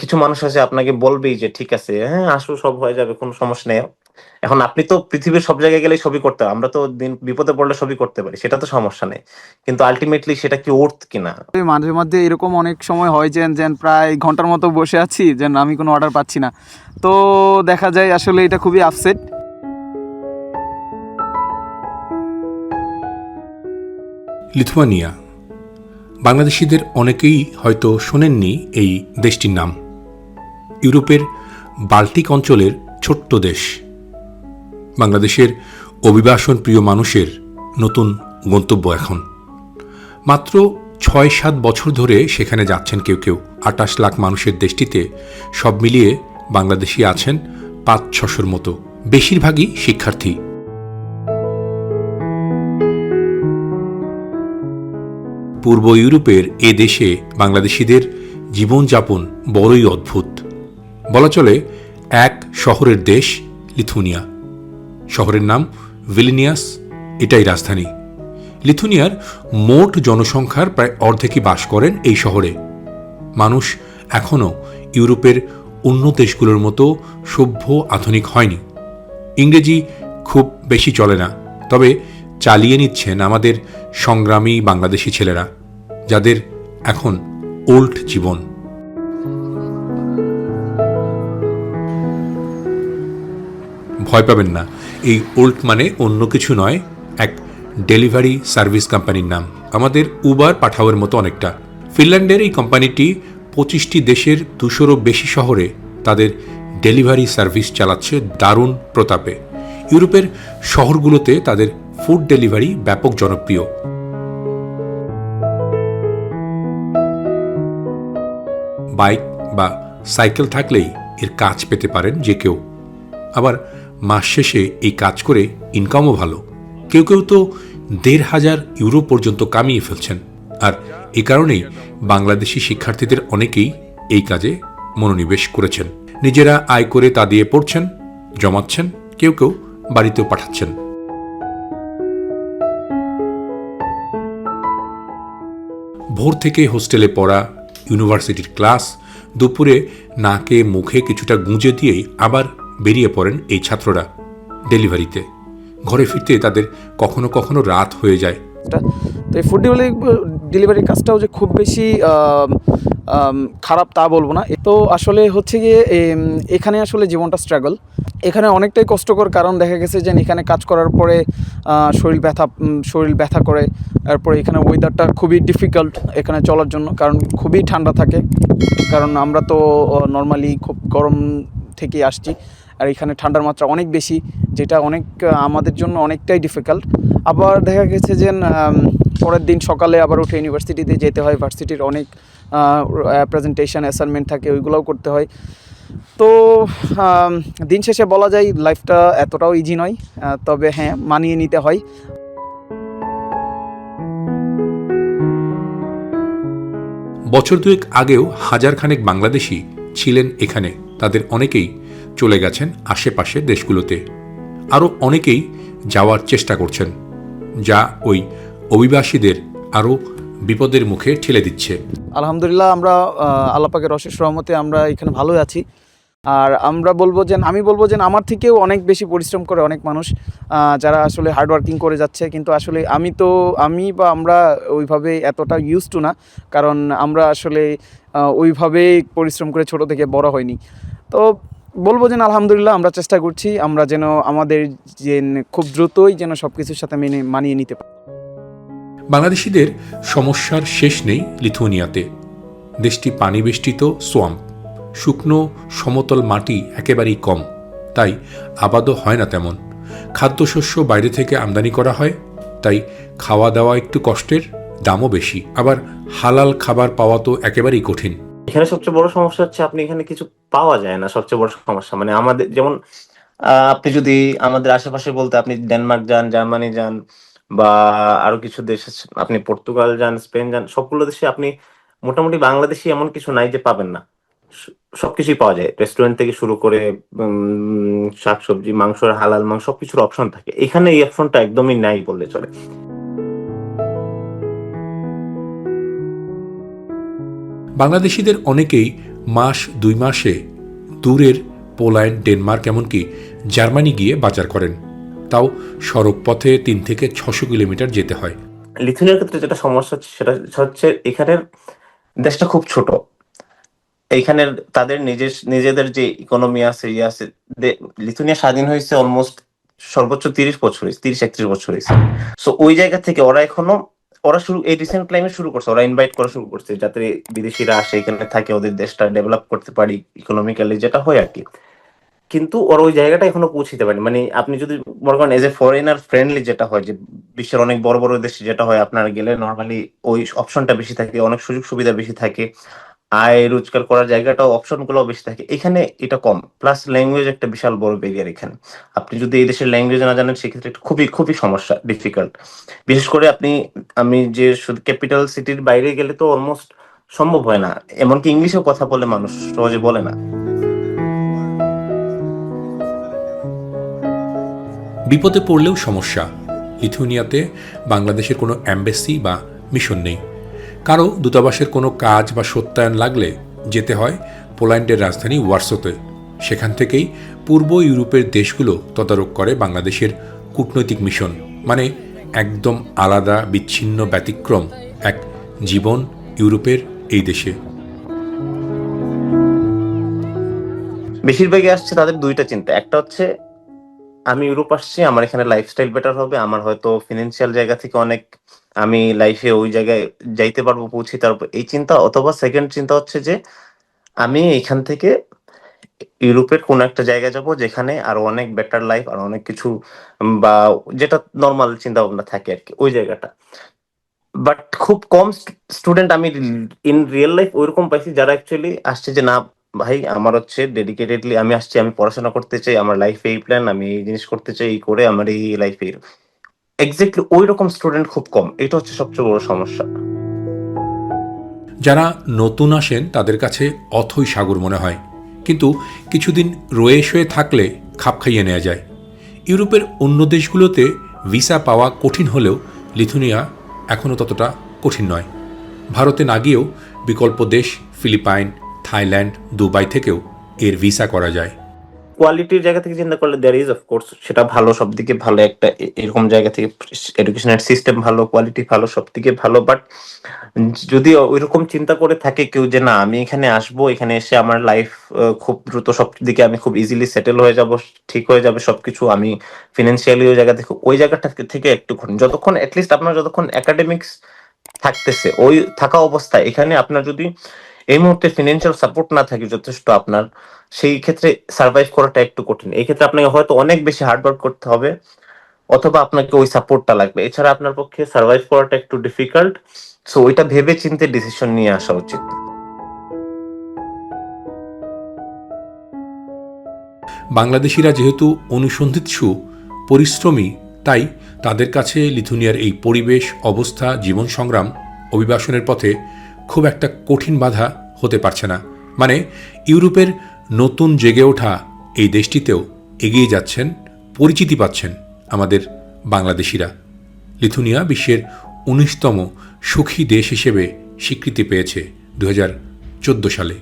কিছু মানুষ আছে আপনাকে বলবেই যে ঠিক আছে হ্যাঁ আসো সব হয়ে যাবে কোনো সমস্যা নেই। এখন আপনি তো পৃথিবীর সব জায়গায় গেলে ছবি করতে আমরা তো দিন বিপদে পড়লে ছবি করতে পারি সেটা তো সমস্যা নেই। কিন্তু আলটিমেটলি সেটা কি ওর্থ কিনা? মাঝে মধ্যে এরকম অনেক সময় হয় যে যেন প্রায় ঘণ্টার মতো বসে আছি যেন আমি কোনো অর্ডার পাচ্ছি না। তো দেখা যায় আসলে এটা খুবই আপসেট লিথুয়ানিয়া। বাংলাদেশিদের অনেকেই হয়তো শোনেননি এই দেশটির নাম। ইউরোপের বাল্টিক অঞ্চলের ছোট্ট দেশ। বাংলাদেশের অভিবাসন প্রিয় মানুষের নতুন গন্তব্য এখন। মাত্র ছয় সাত বছর ধরে সেখানে যাচ্ছেন কেউ কেউ। আটাশ লাখ মানুষের দেশটিতে সব মিলিয়ে বাংলাদেশি আছেন পাঁচ ছশোর মতো। বেশিরভাগই শিক্ষার্থী। পূর্ব ইউরোপের এ দেশে বাংলাদেশিদের জীবনযাপন বড়ই অদ্ভুত। বলা চলে এক শহরের দেশ লিথুনিয়া। শহরের নাম ভিলিনিয়াস, এটাই রাজধানী। লিথুনিয়ার মোট জনসংখ্যার প্রায় অর্ধেকই বাস করেন এই শহরে। মানুষ এখনও ইউরোপের অন্য দেশগুলোর মতো সভ্য আধুনিক হয়নি। ইংরেজি খুব বেশি চলে না, তবে চালিয়ে নিচ্ছেন আমাদের সংগ্রামী বাংলাদেশি ছেলেরা, যাদের এখন ওল্ড জীবন। ভয় পাবেন না। এই ওল্ট মানে অন্য কিছু নয়, এক ডেলিভারি সার্ভিস কোম্পানির নাম। আমাদের উবার পাঠাওয়ের মতো অনেকটা। ফিনল্যান্ডের এই কোম্পানিটি পঁচিশটি দেশের দুশোরও বেশি শহরে তাদের ডেলিভারি সার্ভিস চালাচ্ছে দারুণ প্রতাপে। ইউরোপের শহরগুলোতে তাদের ফুড ডেলিভারি ব্যাপক জনপ্রিয়। বাইক বা সাইকেল থাকলেই এর কাজ পেতে পারেন যে কেউ। আবার মাস শেষে এই কাজ করে ইনকামও ভালো। কেউ কেউ তো দেড় হাজার ইউরো পর্যন্ত কামিয়ে ফেলছেন। আর এ কারণেই বাংলাদেশি শিক্ষার্থীদের অনেকেই এই কাজে মনোনিবেশ করেছেন। নিজেরা আয় করে তা দিয়ে পড়ছেন, জমাচ্ছেন, কেউ কেউ বাড়িতেও পাঠাচ্ছেন। ভোর থেকে হোস্টেলে পড়া, ইউনিভার্সিটির ক্লাস, দুপুরে নাকে মুখে কিছুটা গুঁজে দিয়েই আবার বেরিয়ে পড়েন এই ছাত্ররা ডেলিভারিতে। ঘরে ফিরতে তাদের কখনো কখনো রাত হয়ে যায়। তো এই ফুড ডেলিভারি ডেলিভারির কাজটাও যে খুব বেশি খারাপ তা বলব না। তো আসলে হচ্ছে গিয়ে এখানে আসলে জীবনটা স্ট্রাগল এখানে অনেকটাই কষ্টকর কারণ দেখা গেছে যে এখানে কাজ করার পরে শরীর ব্যথা শরীর ব্যথা করে। তারপরে এখানে ওয়েদারটা খুবই ডিফিকাল্ট এখানে চলার জন্য, কারণ খুবই ঠান্ডা থাকে। কারণ আমরা তো নর্মালি খুব গরম থেকে আসছি। আর এখানে ঠান্ডার মাত্রা অনেক বেশি, যেটা অনেক আমাদের জন্য অনেকটাই ডিফিকাল্ট আবার দেখা গেছে যে পরের দিন সকালে আবার উঠে ইউনিভার্সিটিতে যেতে হয় ভার্সিটির অনেক প্রেজেন্টেশন অ্যাসাইনমেন্ট থাকে, ওইগুলোও করতে হয়। তো দিন শেষে বলা যায় লাইফটা এতটাও ইজি নয় তবে হ্যাঁ মানিয়ে নিতে হয়। বছর দুয়েক আগেও হাজার খানেক বাংলাদেশি ছিলেন এখানে, তাদের অনেকেই চলে গেছেন আশেপাশের দেশগুলোতে। আরও অনেকেই যাওয়ার চেষ্টা করছেন যা ওই অভিবাসীদের আরও বিপদের মুখে ঠেলে দিচ্ছে। আলহামদুলিল্লাহ আমরা আহ, আল্লাহ পাকের অশেষ রহমতে আমরা এখানে ভালোই আছি। আর আমরা বলব যে আমি বলব যে আমার থেকেও অনেক বেশি পরিশ্রম করে অনেক মানুষ যারা আসলে হার্ড ওয়ার্কিং করে যাচ্ছে। কিন্তু আসলে আমি তো আমি বা আমরা ওইভাবে এতটা ইউজ টু না কারণ আমরা আসলে ওইভাবে পরিশ্রম করে ছোট থেকে বড় হয়নি তো বলব যে না, আলহামদুলিল্লাহ আমরা চেষ্টা করছি আমরা যেন আমাদের যে খুব দ্রুতই যেন সব কিছুর সাথে মেনে মানিয়ে নিতে পারি। বাংলাদেশিদের সমস্যার শেষ নেই লিথুয়ানিয়াতে। দেশটি পানি বেষ্টিত সোয়াম্প শুকনো সমতল মাটি একেবারেই কম তাই আবাদও হয় না তেমন। খাদ্যশস্য বাইরে থেকে আমদানি করা হয় তাই খাওয়া দাওয়া একটু কষ্টের দামও বেশি। আবার হালাল খাবার পাওয়া তো একেবারেই কঠিন। এখানে সবচেয়ে বড় সমস্যা হচ্ছে আপনি এখানে কিছু পাওয়া যায় না সবচেয়ে বড় সমস্যা। মানে আমাদের যেমন আপনি যদি আমাদের আশেপাশে বলতে, আপনি ডেনমার্ক যান, জার্মানি যান, বা আরও কিছু দেশ আপনি পর্তুগাল যান, স্পেন যান, সবগুলো দেশে আপনি মোটামুটি বাংলাদেশি এমন কিছু নাই যে পাবেন না। সবকিছুই পাওয়া যায়। রেস্টুরেন্ট থেকে শুরু করে শাকসবজি, মাংসের হালাল মাংস, সবকিছুর অপশন থাকে। এখানে এই অপশনটা একদমই নাই বললে চলে। বাংলাদেশিদের অনেকেই মাস, দুই মাসে দূরের পোল্যান্ড, ডেনমার্ক, এমনকি জার্মানি গিয়ে বাজার করেন। তাও সড়ক পথে তিন থেকে ছশো কিলোমিটার যেতে হয়। লিথুনিয়ার ক্ষেত্রে যেটা সমস্যা হচ্ছে, সেটা হচ্ছে এখানের দেশটা খুব ছোট। এইখানের তাদের নিজের, নিজেদের যে ইকোনমি আছে ইয়ে আছে লিথুনিয়া স্বাধীন হয়েছে অলমোস্ট সর্বোচ্চ তিরিশ বছর হয়েছে, তিরিশ একত্রিশ বছর হয়েছে। সো ওই জায়গা থেকে ওরা এখনও ওরা শুরু, এই রিসেন্ট টাইমে শুরু করছে, ওরা ইনভাইট করা শুরু করছে, যাতে বিদেশিরা আসে, এখানে থাকে, ওদের দেশটা ডেভেলপ করতে পারি ইকোনমিক্যালি যেটা হয় আর কি। কিন্তু ওরা ওই জায়গাটা এখনও পৌঁছিতে পারেনি। মানে আপনি যদি মনে করেন এজ এ ফরেনার ফ্রেন্ডলি যেটা হয়, যে বিশ্বের অনেক বড় বড় দেশে যেটা হয়, আপনারা গেলে নর্মালি ওই অপশনটা বেশি থাকে, অনেক সুযোগ সুবিধা বেশি থাকে। আয় রোজগার করার জায়গাটাও অপশনগুলো বেশি থাকে। এখানে এটা কম। প্লাস ল্যাঙ্গুয়েজ একটা বিশাল বড় ব্যারিয়ার এখানে। আপনি যদি এই দেশের ল্যাঙ্গুয়েজ না জানেন, সেক্ষেত্রে খুবই খুবই সমস্যা ডিফিকাল্ট বিশেষ করে আপনি, আমি যে শুধু ক্যাপিটাল সিটির বাইরে গেলে তো অলমোস্ট সম্ভব হয় না। এমনকি ইংলিশেও কথা বলে মানুষ সহজে বলে না। বিপদে পড়লেও সমস্যা। লিথুনিয়াতে বাংলাদেশের কোনো অ্যাম্বাসি বা মিশন নেই। কারও দূতাবাসের কোনো কাজ বা সত্যায়ন লাগলে যেতে হয় পোল্যান্ডের রাজধানী ওয়ার্সোতে। সেখান থেকেই পূর্ব ইউরোপের দেশগুলো তদারক করে বাংলাদেশের কূটনৈতিক মিশন মানে একদম আলাদা, বিচ্ছিন্ন, ব্যতিক্রম এক জীবন ইউরোপের এই দেশে। বেশিরভাগই আসছে তাদের দুইটা চিন্তা। একটা হচ্ছে আমি ইউরোপ আসছি, আমার এখানে লাইফস্টাইল বেটার হবে, আমার হয়তো ফিনান্সিয়াল জায়গা থেকে অনেক আমি লাইফে ওই জায়গায় যাইতে পারব, পৌঁছে তারপর এই চিন্তা। অথবা সেকেন্ড চিন্তা হচ্ছে যে, আমি এখান থেকে ইউরোপের কোন একটা জায়গায় যাব, যেখানে আরও অনেক বেটার লাইফ আর অনেক কিছু বা যেটা নর্মাল চিন্তা ভাবনা থাকে আর কি ওই জায়গাটা। বাট খুব কম স্টুডেন্ট আমি ইন রিয়েল লাইফ ওইরকম পাইছি, যারা অ্যাকচুয়ালি আসছে যে না ভাই, আমার হচ্ছে ডেডিকেটেডলি আমি আসছি, আমি পড়াশোনা করতে চাই, আমার লাইফে এই প্ল্যান আমি এই জিনিস করতে চাই, এই করে আমার এই লাইফে এক্স্যাক্টলি ওই রকম স্টুডেন্ট খুব কম, এটা হচ্ছে সবচেয়ে বড় সমস্যা। যারা নতুন আসেন, তাদের কাছে অথই সাগর মনে হয়। কিন্তু কিছুদিন রয়ে শয়ে থাকলে খাপ খাইয়ে নেওয়া যায়। ইউরোপের অন্য দেশগুলোতে ভিসা পাওয়া কঠিন হলেও লিথুনিয়া এখনও ততটা কঠিন নয়। ভারতে না গিয়েও বিকল্প দেশ ফিলিপাইন থাইল্যান্ড, দুবাই থেকেও এর ভিসা করা যায়। কোয়ালিটির জায়গা থেকে চিন্তা করলে দেয়ার ইজ অফকোর্স সেটা ভালো সব দিকে ভালো একটা এরকম জায়গা থেকে এডুকেশনের সিস্টেম ভালো কোয়ালিটি ভালো সব দিকে ভালো বাট যদি ওইরকম চিন্তা করে থাকে কেউ যে, না, আমি এখানে আসব, এখানে এসে আমার লাইফ খুব দ্রুত সব দিকে আমি খুব ইজিলি সেটেল হয়ে যাব, ঠিক হয়ে যাবে সবকিছু, আমি ফিনান্সিয়ালি ওই জায়গা থেকে, ওই জায়গাটা থেকে একটুক্ষণ যতক্ষণ অ্যাটলিস্ট আপনার যতক্ষণ একাডেমিক্স থাকতেছে, ওই থাকা অবস্থায়, এখানে আপনার যদি এই মুহূর্তে ফিনান্সিয়াল সাপোর্ট না থাকে যথেষ্ট আপনার, সেই ক্ষেত্রে সার্ভাইভ করাটা একটু কঠিন। এই ক্ষেত্রে আপনাকে হয়তো অনেক বেশি হার্ডওয়ার্ক করতে হবে, অথবা আপনাকে ওই সাপোর্টটা লাগবে। এছাড়া আপনার পক্ষে সার্ভাইভ করাটা একটু ডিফিকাল্ট সো ওইটা ভেবে চিন্তে ডিসিশন নিয়ে আসা উচিত। বাংলাদেশিরা যেহেতু অনুসন্ধিৎসু, পরিশ্রমী, তাই তাদের কাছে লিথুনিয়ার এই পরিবেশ, অবস্থা, জীবন সংগ্রাম, অভিবাসনের পথে খুব একটা কঠিন বাধা হতে পারছে না। মানে ইউরোপের নতুন জেগে ওঠা এই দেশটিতেও এগিয়ে যাচ্ছেন, পরিচিতি পাচ্ছেন আমাদের বাংলাদেশিরা। লিথুনিয়া বিশ্বের উনিশতম সুখী দেশ হিসেবে স্বীকৃতি পেয়েছে দু হাজার চোদ্দ সালে।